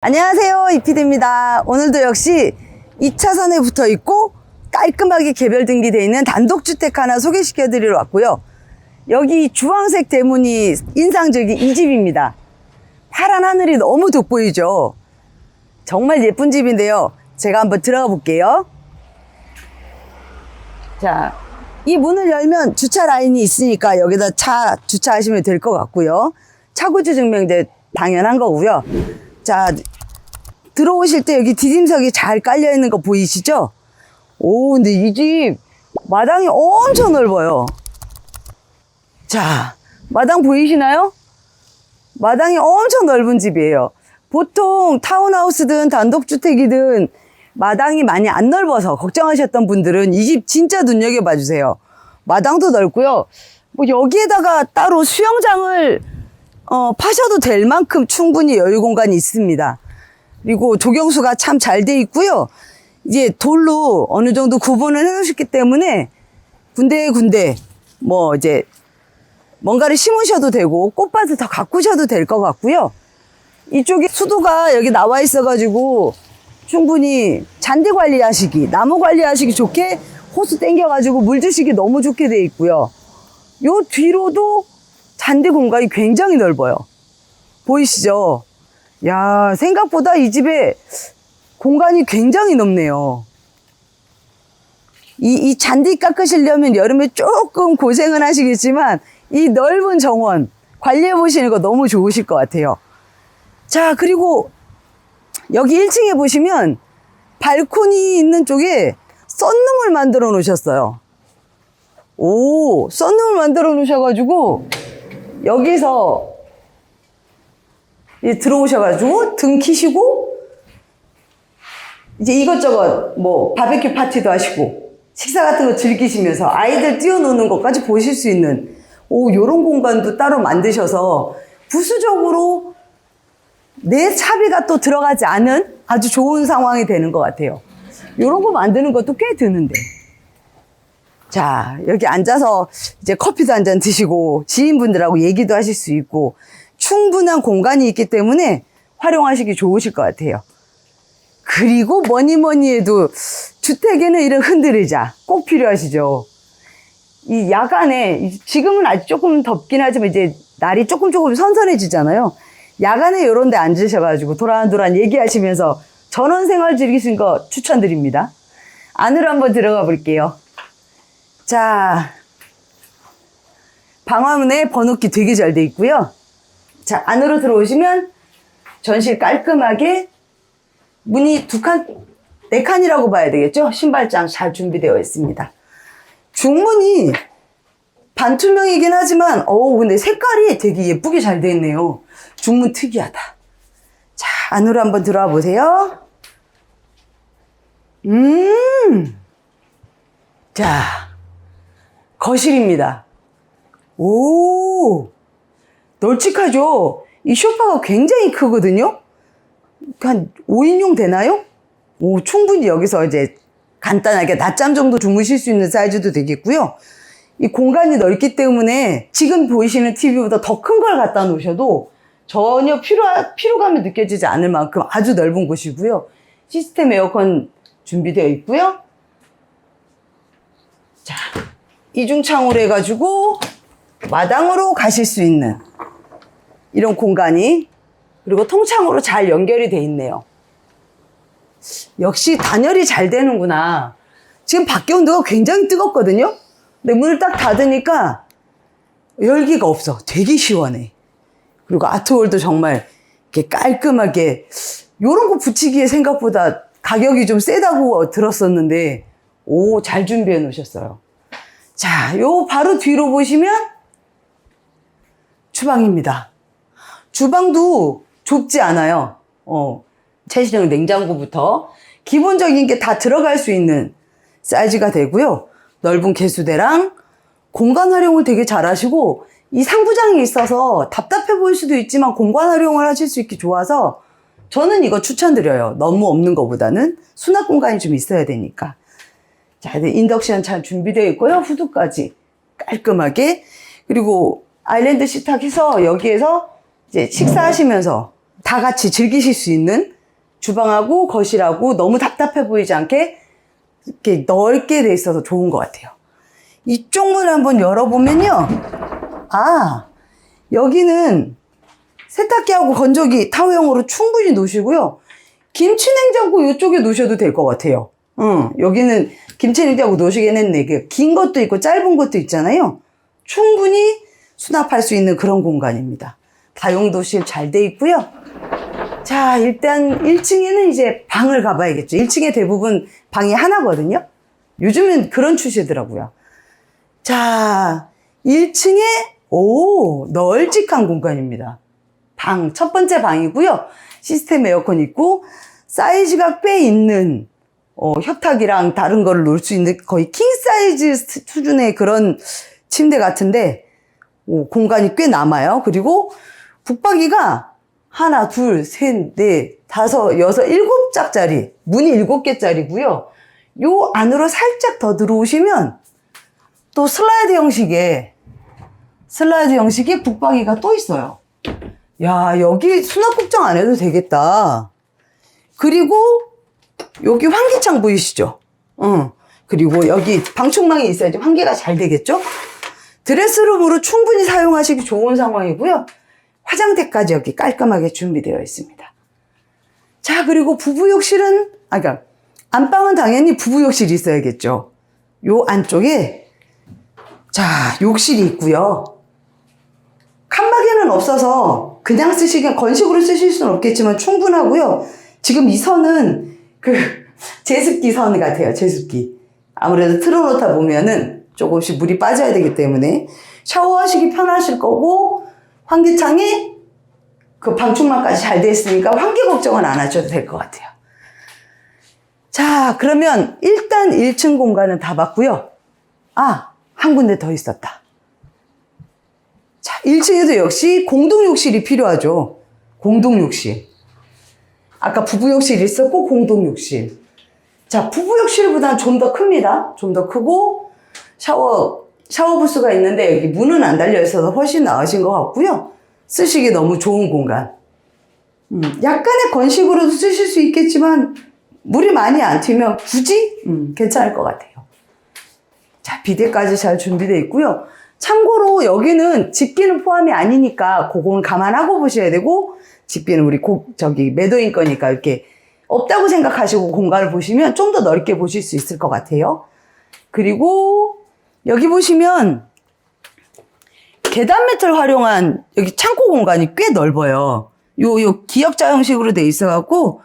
안녕하세요 이피디입니다. 오늘도 역시 2차선에 붙어 있고 깔끔하게 개별 등기되어 있는 단독주택 하나 소개시켜 드리러 왔고요. 여기 주황색 대문이 인상적인 이 집입니다. 파란 하늘이 너무 돋보이죠? 정말 예쁜 집인데요. 제가 한번 들어가 볼게요. 자, 이 문을 열면 주차 라인이 있으니까 여기다 차 주차하시면 될 것 같고요. 차고지 증명제 당연한 거고요 자, 들어오실 때 여기 디딤석이 잘 깔려 있는 거 보이시죠? 오, 근데 이 집 마당이 엄청 넓어요. 자, 마당 보이시나요? 마당이 엄청 넓은 집이에요. 보통 타운하우스든 단독주택이든 마당이 많이 안 넓어서 걱정하셨던 분들은 이 집 진짜 눈여겨봐 주세요. 마당도 넓고요. 뭐 여기에다가 따로 수영장을 어, 파셔도 될 만큼 충분히 여유 공간이 있습니다. 그리고 조경수가 참 잘 돼 있고요. 이제 돌로 어느 정도 구분을 해 놓으셨기 때문에 군데군데 뭐 이제 뭔가를 심으셔도 되고 꽃밭을 더 가꾸셔도 될 것 같고요. 이쪽에 수도가 여기 나와 있어가지고 충분히 잔디 관리하시기, 나무 관리하시기 좋게 호수 땡겨가지고 물 주시기 너무 좋게 돼 있고요. 요 뒤로도 잔디 공간이 굉장히 넓어요. 보이시죠? 야, 생각보다 이 집에 공간이 굉장히 넓네요. 이, 이 잔디 깎으시려면 여름에 조금 고생은 하시겠지만 이 넓은 정원 관리해 보시는 거 너무 좋으실 것 같아요. 자, 그리고 여기 1층에 보시면 발코니 있는 쪽에 썬룸을 만들어 놓으셨어요. 오, 썬룸을 만들어 놓으셔가지고 여기서 이제 들어오셔가지고 등 키시고 이제 이것저것 뭐 바베큐 파티도 하시고 식사 같은 거 즐기시면서 아이들 뛰어노는 것까지 보실 수 있는 오 요런 공간도 따로 만드셔서 부수적으로 내 차비가 또 들어가지 않은 아주 좋은 상황이 되는 것 같아요. 요런 거 만드는 것도 꽤 드는데. 자, 여기 앉아서 이제 커피도 한 잔 드시고 지인분들하고 얘기도 하실 수 있고 충분한 공간이 있기 때문에 활용하시기 좋으실 것 같아요. 그리고 뭐니 뭐니 해도 주택에는 이런 흔들의자 꼭 필요하시죠. 이 야간에 이- 지금은 아직 조금 덥긴 하지만 이제 날이 조금 조금 선선해지잖아요. 야간에 이런 데 앉으셔가지고 도란도란 얘기하시면서 전원 생활 즐기신 거 추천드립니다. 안으로 한번 들어가 볼게요. 자, 방화문에 번호키 되게 잘 돼 있고요. 자, 안으로 들어오시면 전실 깔끔하게 문이 두 칸, 네 칸이라고 봐야 되겠죠? 신발장 잘 준비되어 있습니다. 중문이 반투명이긴 하지만, 어우, 근데 색깔이 되게 예쁘게 잘 돼 있네요. 중문 특이하다. 자, 안으로 한번 들어와 보세요. 음. 자, 거실입니다. 오, 널찍하죠? 이 소파가 굉장히 크거든요? 한 5인용 되나요? 오, 충분히 여기서 이제 간단하게 낮잠 정도 주무실 수 있는 사이즈도 되겠고요. 이 공간이 넓기 때문에 지금 보이시는 TV보다 더 큰 걸 갖다 놓으셔도 전혀 피로, 피로감이 느껴지지 않을 만큼 아주 넓은 곳이고요. 시스템 에어컨 준비되어 있고요. 자, 이중창으로 해가지고 마당으로 가실 수 있는 이런 공간이 그리고 통창으로 잘 연결이 돼 있네요. 역시 단열이 잘 되는구나. 지금 밖에 온도가 굉장히 뜨겁거든요. 근데 문을 딱 닫으니까 열기가 없어. 되게 시원해. 그리고 아트홀도 정말 이렇게 깔끔하게 요런 거 붙이기에 생각보다 가격이 좀 세다고 들었었는데 오, 잘 준비해 놓으셨어요. 자, 요 바로 뒤로 보시면 주방입니다. 주방도 좁지 않아요. 어, 최신형 냉장고부터 기본적인 게 다 들어갈 수 있는 사이즈가 되고요. 넓은 개수대랑 공간 활용을 되게 잘 하시고 이 상부장이 있어서 답답해 보일 수도 있지만 공간 활용을 하실 수 있게 좋아서 저는 이거 추천드려요. 너무 없는 것보다는 수납 공간이 좀 있어야 되니까. 자, 이제 인덕션 잘 준비되어 있고요. 후드까지 깔끔하게. 그리고 아일랜드 식탁 해서 여기에서 이제 식사하시면서 다 같이 즐기실 수 있는 주방하고 거실하고 너무 답답해 보이지 않게 이렇게 넓게 돼 있어서 좋은 것 같아요. 이쪽 문을 한번 열어보면요. 아, 여기는 세탁기하고 건조기 타워형으로 충분히 놓으시고요. 김치 냉장고 이쪽에 놓으셔도 될 것 같아요. 응, 여기는 김치 냉장고 놓으시긴 했네. 그긴 것도 있고 짧은 것도 있잖아요. 충분히 수납할 수 있는 그런 공간입니다. 다용도실 잘 돼 있고요. 자, 일단 1층에는 이제 방을 가봐야겠죠. 1층에 대부분 방이 하나거든요. 요즘은 그런 추세더라고요. 자, 1층에, 오, 널찍한 공간입니다. 방, 첫 번째 방이고요. 시스템 에어컨 있고, 사이즈가 꽤 있는, 어, 협탁이랑 다른 거를 놓을 수 있는 거의 킹 사이즈 수준의 그런 침대 같은데, 오, 공간이 꽤 남아요. 그리고 북박이가 하나, 둘, 셋, 넷, 다섯, 여섯, 일곱 짝짜리, 문이 일곱 개짜리고요. 요 안으로 살짝 더 들어오시면 또 슬라이드 형식의 슬라이드 형식의 북박이가 또 있어요. 야, 여기 수납 걱정 안 해도 되겠다. 그리고 여기 환기창 보이시죠? 응. 그리고 여기 방충망이 있어야지 환기가 잘 되겠죠? 드레스룸으로 충분히 사용하시기 좋은 상황이고요. 화장대까지 여기 깔끔하게 준비되어 있습니다. 자, 그리고 부부욕실은, 아, 그니까, 안방은 당연히 부부욕실이 있어야겠죠. 요 안쪽에, 자, 욕실이 있고요. 칸막이는 없어서 그냥 쓰시긴, 건식으로 쓰실 수는 없겠지만 충분하고요. 지금 이 선은 그, 제습기 선 같아요, 제습기. 아무래도 틀어놓다 보면은 조금씩 물이 빠져야 되기 때문에 샤워하시기 편하실 거고, 환기창이 그 방충망까지 잘 돼 있으니까 환기 걱정은 안 하셔도 될 것 같아요. 자, 그러면 일단 1층 공간은 다 봤고요. 아, 한 군데 더 있었다. 자, 1층에도 역시 공동욕실이 필요하죠. 공동욕실. 아까 부부욕실 있었고 공동욕실. 자, 부부욕실보다는 좀 더 큽니다. 좀 더 크고 샤워 샤워 부스가 있는데 여기 문은 안 달려 있어서 훨씬 나으신 것 같고요. 쓰시기 너무 좋은 공간. 음, 약간의 건식으로도 쓰실 수 있겠지만 물이 많이 안 튀면 굳이 음, 괜찮을 것 같아요. 자, 비데까지 잘 준비되어 있고요. 참고로 여기는 집기는 포함이 아니니까 그건 감안하고 보셔야 되고 집기는 우리 고, 저기 매도인 거니까 이렇게 없다고 생각하시고 공간을 보시면 좀 더 넓게 보실 수 있을 것 같아요. 그리고 여기 보시면 계단 매트를 활용한 여기 창고 공간이 꽤 넓어요. 요, 요 기역자 형식으로 돼 있어갖고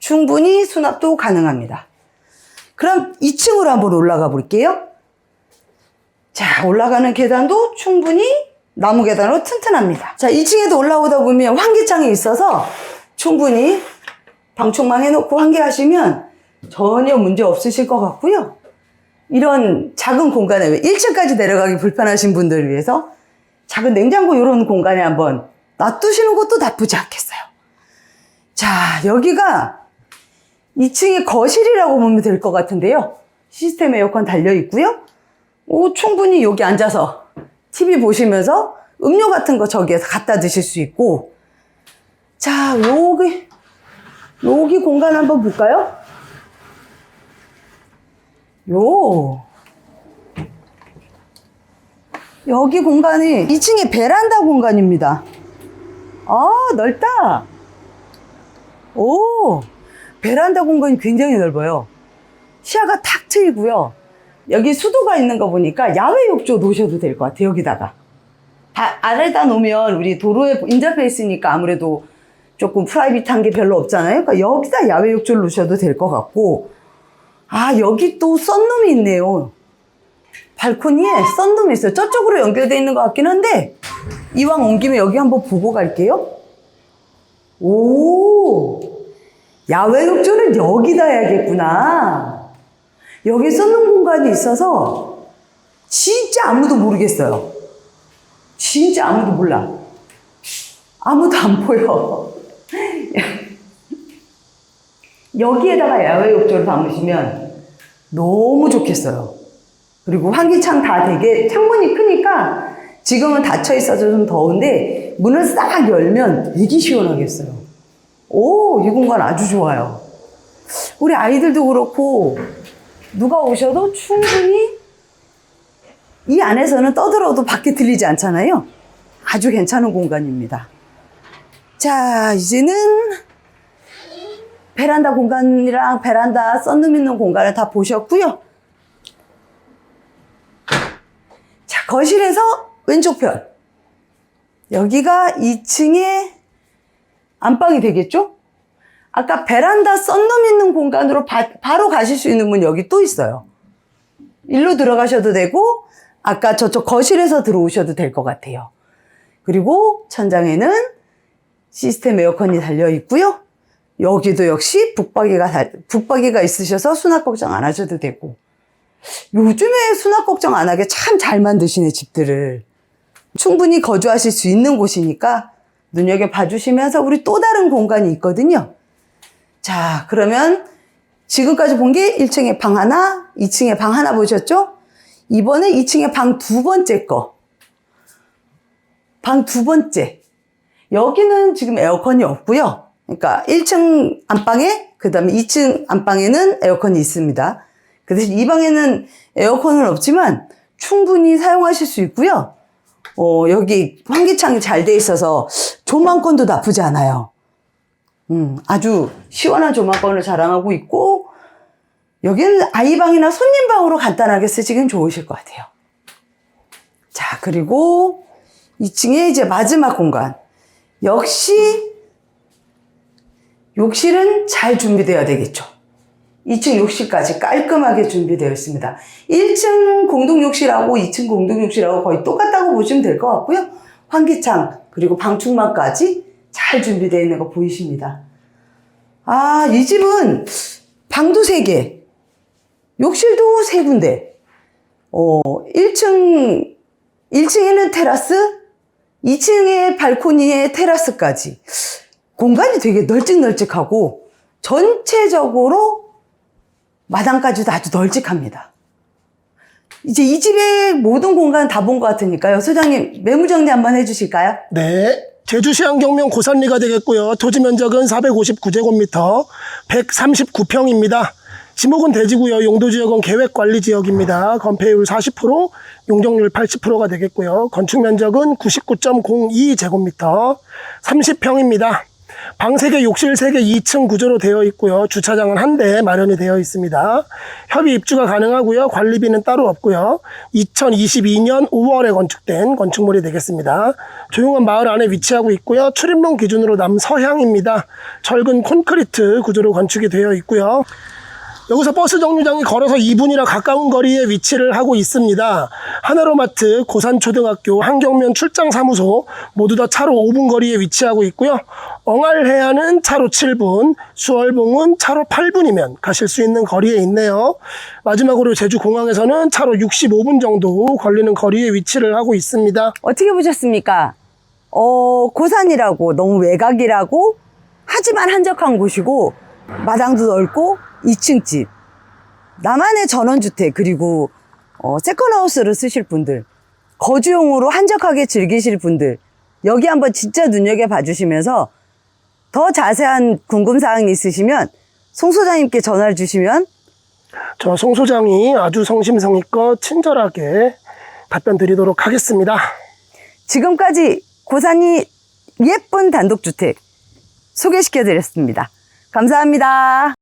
충분히 수납도 가능합니다. 그럼 2층으로 한번 올라가 볼게요. 자, 올라가는 계단도 충분히 나무 계단으로 튼튼합니다. 자, 2층에도 올라오다 보면 환기창이 있어서 충분히 방충망 해놓고 환기하시면 전혀 문제 없으실 것 같고요. 이런 작은 공간에 1층까지 내려가기 불편하신 분들을 위해서 작은 냉장고 이런 공간에 한번 놔두시는 것도 나쁘지 않겠어요. 자, 여기가 2층의 거실이라고 보면 될 것 같은데요. 시스템 에어컨 달려 있고요. 오, 충분히 여기 앉아서 TV 보시면서 음료 같은 거 저기에서 갖다 드실 수 있고. 자, 여기, 여기 공간 한번 볼까요? 요. 여기 공간이 2층에 베란다 공간입니다. 아, 넓다. 오, 베란다 공간이 굉장히 넓어요. 시야가 탁 트이고요. 여기 수도가 있는 거 보니까 야외 욕조 놓으셔도 될 것 같아요, 여기다가. 다, 안에다 놓으면 우리 도로에 인접해 있으니까 아무래도 조금 프라이빗한 게 별로 없잖아요. 그러니까 여기다 야외 욕조를 놓으셔도 될 것 같고, 아, 여기 또 썬룸이 있네요. 발코니에 썬룸이 있어요. 저쪽으로 연결되어 있는 것 같긴 한데, 이왕 온 김에 여기 한번 보고 갈게요. 오, 야외 욕조는 여기다 해야겠구나. 여기 썬룸 공간이 있어서, 진짜 아무도 모르겠어요. 진짜 아무도 몰라. 아무도 안 보여. 여기에다가 야외 욕조를 담으시면 너무 좋겠어요. 그리고 환기창 다 되게 창문이 크니까 지금은 닫혀 있어서 좀 더운데 문을 싹 열면 되게 시원하겠어요. 오, 이 공간 아주 좋아요. 우리 아이들도 그렇고, 누가 오셔도 충분히 이 안에서는 떠들어도 밖에 들리지 않잖아요. 아주 괜찮은 공간입니다. 자, 이제는 베란다 공간이랑 베란다 썬룸 있는 공간을 다 보셨고요. 자, 거실에서 왼쪽 편. 여기가 2층에 안방이 되겠죠? 아까 베란다 썬룸 있는 공간으로 바, 로 가실 수 있는 문 여기 또 있어요. 일로 들어가셔도 되고, 아까 저쪽 거실에서 들어오셔도 될 것 같아요. 그리고 천장에는 시스템 에어컨이 달려 있고요. 여기도 역시 북박이가, 달- 북박이가 있으셔서 수납 걱정 안 하셔도 되고. 요즘에 수납 걱정 안 하게 참 잘 만드시네, 집들을. 충분히 거주하실 수 있는 곳이니까 눈여겨 봐 주시면서 우리 또 다른 공간이 있거든요. 자, 그러면 지금까지 본 게 1층에 방 하나, 2층에 방 하나 보셨죠? 이번에 2층에 방 두 번째 거. 방 두 번째. 여기는 지금 에어컨이 없고요. 그러니까 1층 안방에, 그 다음에 2층 안방에는 에어컨이 있습니다. 그 대신 이 방에는 에어컨은 없지만 충분히 사용하실 수 있고요. 어, 여기 환기창이 잘 돼 있어서 조망권도 나쁘지 않아요. 음, 아주 시원한 조망권을 자랑하고 있고, 여기는 아이방이나 손님방으로 간단하게 쓰시긴 좋으실 것 같아요. 자, 그리고 2층에 이제 마지막 공간. 역시 욕실은 잘 준비되어야 되겠죠. 2층 욕실까지 깔끔하게 준비되어 있습니다. 1층 공동욕실하고 2층 공동욕실하고 거의 똑같다고 보시면 될 것 같고요. 환기창, 그리고 방충망까지 잘 준비되어 있는 거 보이십니다. 아, 이 집은 방도 3개, 욕실도 3군데, 어, 1층, 1층에는 테라스, 2층에 발코니에 테라스까지. 공간이 되게 널찍널찍하고 전체적으로 마당까지도 아주 널찍합니다. 이제 이 집의 모든 공간 다 본 것 같으니까요. 소장님 매물 정리 한번 해주실까요? 네. 제주시 안경면 고산리가 되겠고요. 토지 면적은 459제곱미터, 139평입니다. 지목은 대지고요. 용도지역은 계획관리지역입니다. 건폐율 40%, 용적률 80%가 되겠고요. 건축 면적은 99.02제곱미터, 30평입니다. 방 3개, 욕실 3개, 2층 구조로 되어 있고요. 주차장은 한 대 마련이 되어 있습니다. 협의 입주가 가능하고요. 관리비는 따로 없고요. 2022년 5월에 건축된 건축물이 되겠습니다. 조용한 마을 안에 위치하고 있고요. 출입문 기준으로 남서향입니다. 철근 콘크리트 구조로 건축이 되어 있고요. 여기서 버스 정류장이 걸어서 2분이나 가까운 거리에 위치를 하고 있습니다. 하나로마트, 고산초등학교, 한경면 출장사무소 모두 다 차로 5분 거리에 위치하고 있고요. 엉알해안은 차로 7분, 수월봉은 차로 8분이면 가실 수 있는 거리에 있네요. 마지막으로 제주공항에서는 차로 65분 정도 걸리는 거리에 위치를 하고 있습니다. 어떻게 보셨습니까? 어, 고산이라고 너무 외곽이라고 하지만 한적한 곳이고 마당도 넓고 2층 집 나만의 전원주택 그리고 어, 세컨하우스를 쓰실 분들 거주용으로 한적하게 즐기실 분들 여기 한번 진짜 눈여겨봐 주시면서 더 자세한 궁금사항이 있으시면 송 소장님께 전화를 주시면 저 송 소장이 아주 성심성의껏 친절하게 답변 드리도록 하겠습니다. 지금까지 고산이 예쁜 단독주택 소개시켜 드렸습니다. 감사합니다.